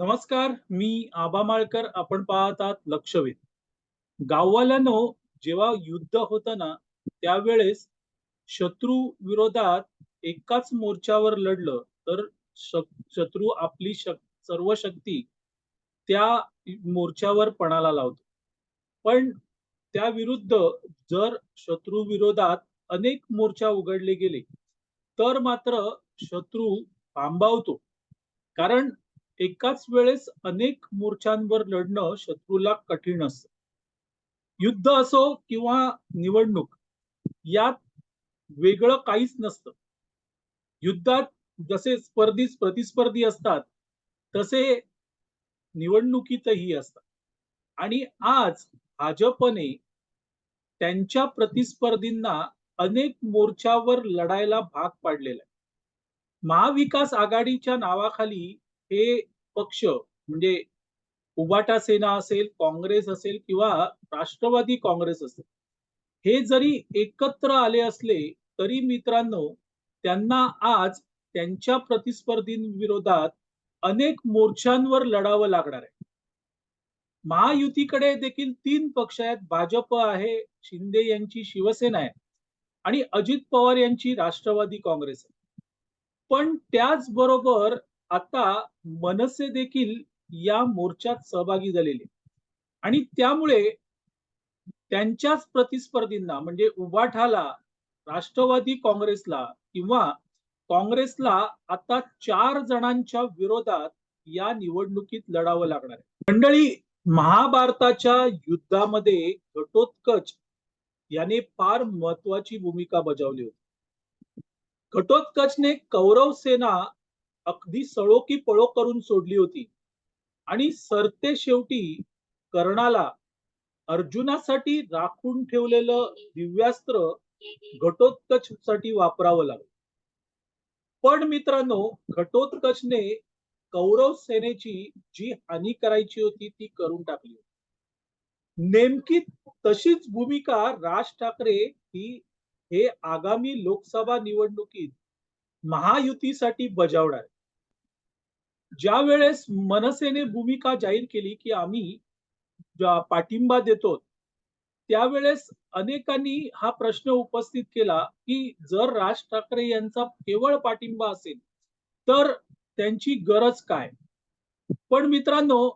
नमस्कार मी आबा माळकर. आपण पाहतात लक्षवेध. गाववाल्यानो जेव्हा युद्ध होतं ना त्यावेळेस शत्रू विरोधात एकाच मोर्चावर लढलं तर शत्रू आपली शक सर्व शक्ती त्या मोर्चावर पणाला लावतो. पण त्या विरुद्ध जर शत्रू विरोधात अनेक मोर्चा उघडले गेले तर मात्र शत्रू थांबावतो. कारण एकाच वेळेस अनेक मोर्चांवर लढणं शत्रूला कठीण असतं. युद्ध असो किंवा निवडणूक यात वेगळं काहीच नसतं. युद्धात जसे स्पर्धी प्रतिस्पर्धी असतात तसे निवडणुकीतही असतात. आणि आज भाजपने त्यांच्या प्रतिस्पर्धींना अनेक मोर्चावर लढायला भाग पाडलेला आहे. महाविकास आघाडीच्या नावाखाली हे पक्ष म्हणजे उबाटा सेना असेल काँग्रेस असेल किंवा राष्ट्रवादी काँग्रेस असेल हे जरी एकत्र आले असले तरी मित्रांनो त्यांना आज त्यांच्या प्रतिस्पर्धींविरोधात अनेक मोर्चांवर लढावं लागणार आहे. महायुतीकडे देखील तीन पक्ष आहेत भाजप आहे शिंदे यांची शिवसेना आहे आणि अजित पवार यांची राष्ट्रवादी काँग्रेस आहे. पण त्याचबरोबर आता मनसे देखील या मोर्चात सहभागी झालेले. आणि त्यामुळे त्यांच्याच प्रतिस्पर्धींना म्हणजे उभाठाला राष्ट्रवादी काँग्रेसला किंवा काँग्रेसला आता चार जणांच्या विरोधात या निवडणुकीत लढावं लागणार आहे. मंडळी महाभारताच्या युद्धामध्ये घटोत्कच याने फार महत्वाची भूमिका बजावली होती. घटोत्कचने कौरव सेना अगदी सळो की पळो करून सोडली होती. आणि सरते शेवटी कर्णाला अर्जुनासाठी राखून ठेवलेलं दिव्यास्त्र घटोत्कच साठी वापरावं लागलं. पण मित्रांनो घटोत्कचने कौरव सेनेची जी हानी करायची होती ती करून टाकली नेमकी तशीच भूमिका राज ठाकरे ही हे आगामी लोकसभा निवडणुकीत महायुतीसाठी बजावणार ज्या वेळेस मनसेने भूमिका जाहीर केली की आम्ही पाठिंबा देतो त्यावेळेस अनेकांनी हा प्रश्न उपस्थित केला की जर राज ठाकरे यांचा केवळ पाठिंबा असेल तर त्यांची गरज काय? पण मित्रांनो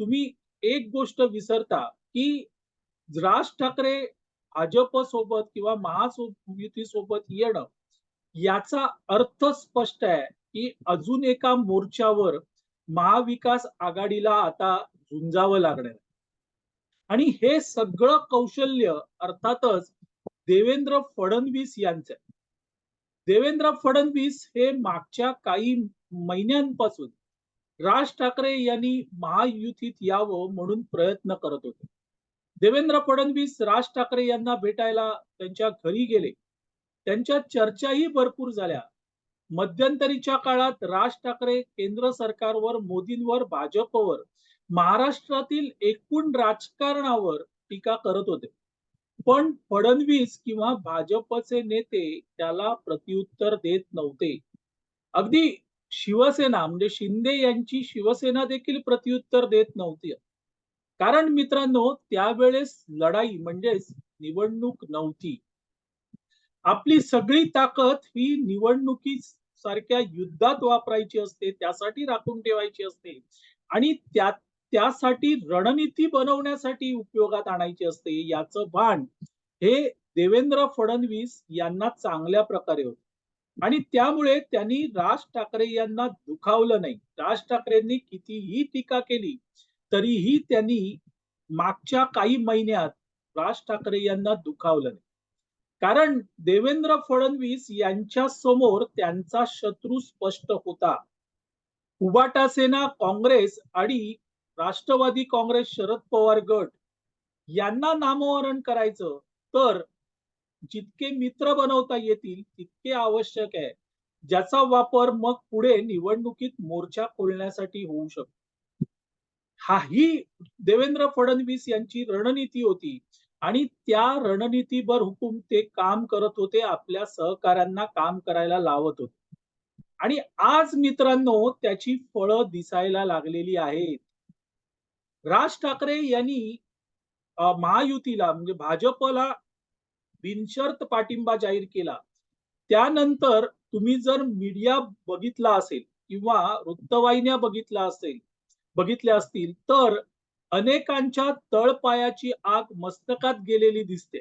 तुम्ही एक गोष्ट विसरता की राज ठाकरे भाजप सोबत किंवा महासोबत सोबत येणं याचा अर्थ स्पष्ट आहे. की अजून एका मोर्चावर महाविकास आघाडीला आता झुंजावं लागणार. आणि हे सगळं कौशल्य अर्थातच देवेंद्र फडणवीस यांचं. देवेंद्र फडणवीस हे मागच्या काही महिन्यांपासून राज ठाकरे यांनी महायुतीत यावं म्हणून प्रयत्न करत होते. देवेंद्र फडणवीस राज ठाकरे यांना भेटायला त्यांच्या घरी गेले. त्यांच्या चर्चाही भरपूर झाल्या. मध्यंतरीच्या काळात राज ठाकरे केंद्र सरकारवर मोदींवर भाजपवर महाराष्ट्रातील एकूण राजकारणावर टीका करत होते. पण फडणवीस किंवा भाजपचे नेते त्याला प्रत्युत्तर देत नव्हते. अगदी शिवसेना म्हणजे शिंदे यांची शिवसेना देखील प्रत्युत्तर देत नव्हती. कारण मित्रांनो त्यावेळेस लढाई म्हणजेच निवडणूक नव्हती. आपली सगळी ताकद ही निवडणुकी सारख्या युद्धात वापरायची असते त्यासाठी राखून ठेवायची असते. आणि त्या त्यासाठी रणनीती बनवण्यासाठी उपयोगात आणायची असते याचं भान हे देवेंद्र फडणवीस यांना चांगल्या प्रकारे होत. आणि त्यामुळे त्यांनी राज ठाकरे यांना दुखावलं नाही. राज ठाकरेंनी कितीही टीका केली तरीही त्यांनी मागच्या काही महिन्यात राज ठाकरे यांना दुखावलं नाही. कारण देवेंद्र फडणवीस यांच्या समोर त्यांचा शत्रू स्पष्ट होता. उबाटा सेना काँग्रेस आणि राष्ट्रवादी काँग्रेस शरद पवार गट यांना नामोहरण करायचं. तर जितके मित्र बनवता येतील तितके आवश्यक आहे. ज्याचा वापर मग पुढे निवडणुकीत मोर्चा खोलण्यासाठी होऊ शकतो. हाही देवेंद्र फडणवीस यांची रणनीती होती. आणि त्या रणनीतीवर हुकूम ते काम करत होते आपल्या सहकाऱ्यांना काम करायला लावत होते आणि आज मित्रांनो त्याची फळं दिसायला लागलेली आहेत. राज ठाकरे यांनी महायुतीला म्हणजे भाजपला बिनशर्त पाठिंबा जाहीर केला. त्यानंतर तुम्ही जर मीडिया बघितला असेल किंवा वृत्तवाहिन्या बघितल्या असेल बघितल्या असतील तर अनेकांच्या तळपायाची आग मस्तकात गेलेली दिसते.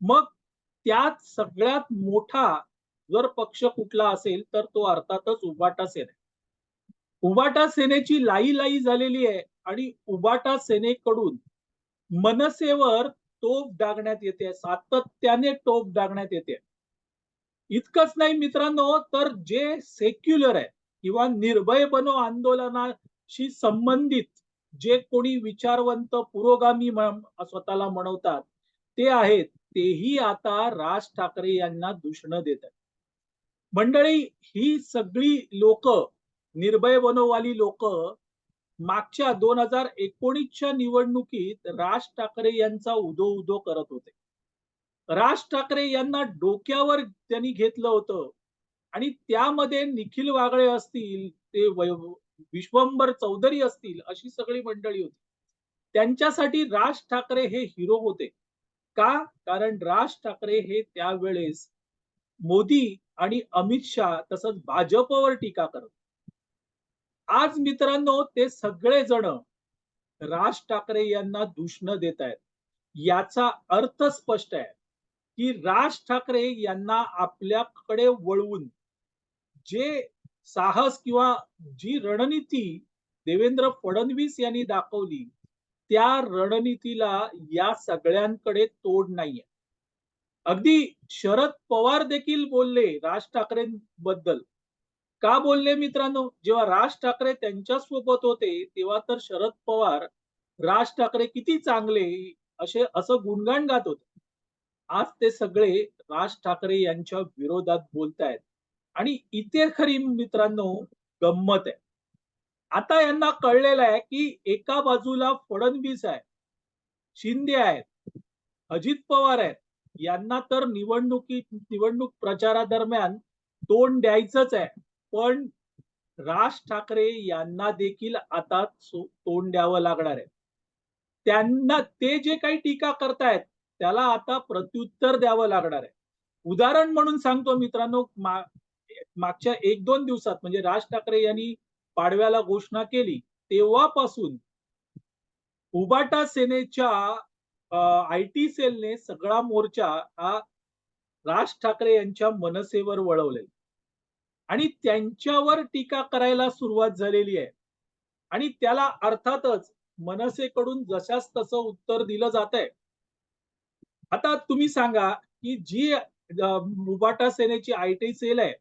मग त्यात सगळ्यात मोठा जर पक्ष कुठला असेल तर तो अर्थातच उबाटा सेना. उबाटा सेनेची लाई-लाई झालेली आहे आणि उबाटा सेनेकडून मनसेवर तोफ डागण्यात येते. सातत्याने टोप डागण्यात येते. इतकंच नाही मित्रांनो, तर जे सेक्युलर आहे किंवा निर्भय बनो आंदोलनाशी संबंधित जे कोणी विचारवंत पुरोगामी स्वतःला म्हणवतात, ते आहेत. तेही आता राज ठाकरे यांना दूषण देत आहेत. मंडळी ही सगळी लोक निर्भय बनोवाली लोक मागच्या 2019च्या निवडणुकीत राज ठाकरे यांचा उदो-उदो करत होते. राज ठाकरे यांना डोक्यावर त्यांनी घेतलं होतं आणि त्यामध्ये निखिल वागळे असतील, ते विश्वंभर चौधरी असतील, अशी सगळी मंडळी होती. त्यांच्यासाठी राज ठाकरे हे हिरो होते. का? कारण राज ठाकरे हे त्यावेळेस मोदी आणि अमित शाह तसंच भाजपवर टीका करत आज मित्रांनो ते सगळेजण राज ठाकरे यांना दूषण देत आहेत. याचा अर्थ स्पष्ट आहे, की राज ठाकरे यांना आपल्याकडे वळवून जे साहस किंवा जी रणनीती देवेंद्र फडणवीस यांनी दाखवली, त्या रणनीतीला या सगळ्यांकडे तोड नाहीये. अगदी शरद पवार देखील बोलले राज ठाकरेंबद्दल. का बोलले मित्रांनो? जेव्हा राज ठाकरे त्यांच्यासोबत होते, तेव्हा तर शरद पवार राज ठाकरे किती चांगले असे असं गुणगान गात होते. आज ते सगळे राज ठाकरे यांच्या विरोधात बोलतायत आणि इथे खरी मित्रांनो गंमत आहे. आता यांना कळलेलं आहे, की एका बाजूला फडणवीस आहे, शिंदे आहेत, अजित पवार आहेत. यांना तर निवडणुकी निवडणूक प्रचारादरम्यान तोंड द्यायचंच आहे. पण राज ठाकरे यांना देखील आता तोंड द्यावं लागणार आहे. त्यांना ते जे काही टीका करतायत, त्याला आता प्रत्युत्तर द्यावं लागणार आहे. उदाहरण म्हणून सांगतो मित्रांनो, मागच्या 1-2 दिवसात म्हणजे राज ठाकरे यांनी पाडव्याला घोषणा केली, तेव्हापासून उबाटा सेनेच्या आय-टी सेलने सगळा मोर्चा हा राज ठाकरे यांच्या मनसेवर वळवलेला. आणि त्यांच्यावर टीका करायला सुरुवात झालेली आहे. आणि त्याला अर्थातच मनसेकडून जशास तसं उत्तर दिलं जातंय. आता तुम्ही सांगा, की जी मुबाटा उबाटा सेनेची आय-टी सेल आहे,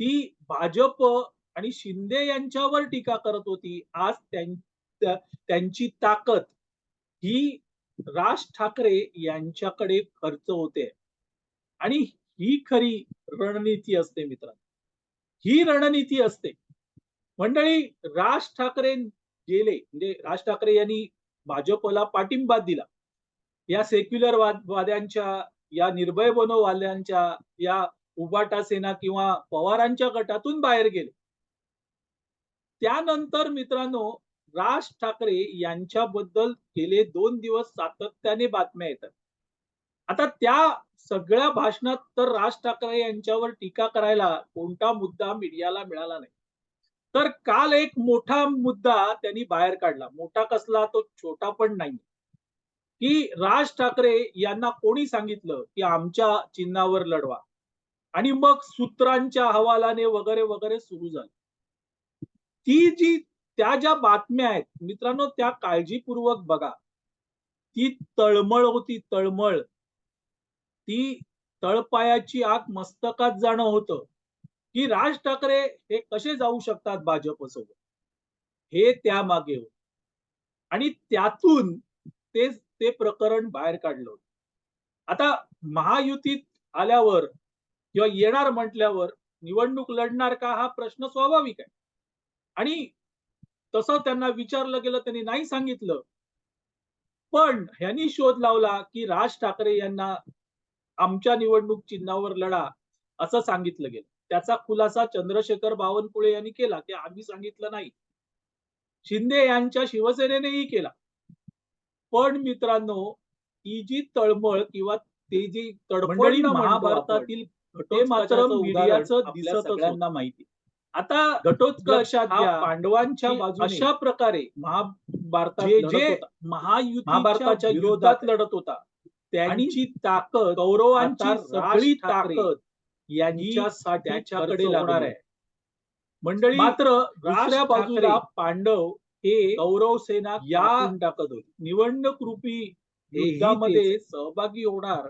ती भाजप आणि शिंदे यांच्यावर टीका करत होती. आज त्यांची ताकद ही राज ठाकरे यांच्याकडे खर्च होते. आणि ही खरी रणनीती असते मित्रांनो. ही रणनीती असते. मंडळी राज ठाकरे गेले म्हणजे राज ठाकरे यांनी भाजपला पाठिंबा दिला. या सेक्युलर वाद वाद्यांच्या, या निर्भय बनोवाल्यांच्या या उबाटा सेना किंवा पवारांच्या गटातून बाहेर गेले. त्यानंतर मित्रांनो राज ठाकरे यांच्याबद्दल गेले दोन दिवस सातत्याने बातम्या येतात. आता त्या सगळ्या भाषणात तर राज ठाकरे यांच्यावर टीका करायला कोणता मुद्दा मीडियाला मिळाला नाही. तर काल एक मोठा मुद्दा त्यांनी बाहेर काढला. मोठा कसला? तो छोटा पण नाही. की राज ठाकरे यांना कोणी सांगितलं, की आमच्या चिन्हावर लढवा. आणि मग सूत्रांच्या अहवालाने वगैरे, वगैरे सुरू झालं. ती जी त्या ज्या बातम्या आहेत मित्रांनो त्या काळजीपूर्वक बघा. ती तळमळ होती तळमळ. ती तळपायाची आग मस्तकात जाणं होतं, की राज ठाकरे हे कसे जाऊ शकतात भाजपसोबत. हे त्यामागे होत आणि त्यातून ते ते प्रकरण बाहेर काढलं होतं. आता महायुतीत आल्यावर किंवा येणार म्हटल्यावर निवडणूक लढणार का हा प्रश्न स्वाभाविक आहे. आणि तसं त्यांना विचारलं गेलं त्यांनी नाही सांगितलं. पण ह्यांनी शोध लावला, की राज ठाकरे यांना आमच्या निवडणूक चिन्हावर लढा, असं सांगितलं गेलं. त्याचा खुलासा चंद्रशेखर बावनकुळे यांनी केला ते आम्ही सांगितलं नाही शिंदे यांच्या शिवसेनेनेही केला पण मित्रांनो ही जी तळमळ किंवा ते जी तडफड महाभारतातील ते मात्र मीडियाचं दिसतच सगळ्यांना होतं. माहिती. आता घटोत्कच लक्षात घ्या पांडवांच्या अशा प्रकारे महाभारतात जे महाभारताच्या विरोधात युद्धात लढत होता. त्यांची ताकद कौरवांची सगळी ताकद यांच्यासाठी त्याच्याकडे खर्च होणार लागली आहे. मंडळी मात्र दुसऱ्या बाजूला पांडव हे कौरव सेना या टाकत होती. निवडणूक रूपी युद्धामध्ये सहभागी होणार.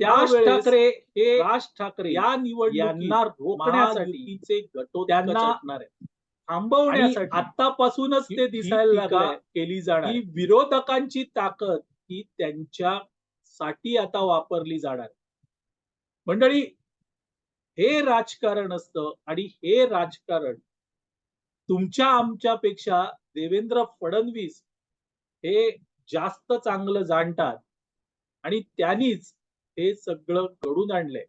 राज त्यावेळेस ठाकरे हे राज ठाकरे या निवडणुकीत यांना रोखण्यासाठी त्यांना थांबवण्यासाठी आतापासूनच ते ही- दिसायला ही केली जाणार की विरोधकांची ताकद ही त्यांच्यासाठी आता वापरली जाणार मंडळी हे राजकारण असतं आणि हे राजकारण तुमच्या आमच्यापेक्षा देवेंद्र फडणवीस हे जास्त चांगलं जाणतात आणि त्यांनीच हे सगळं घडून आणलंय.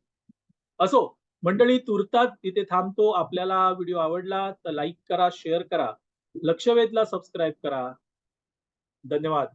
असो मंडळी तुर्तात तिथे थांबतो. आपल्याला व्हिडिओ आवडला तर लाईक करा शेअर करा. लक्षवेधला सबस्क्राईब करा. धन्यवाद.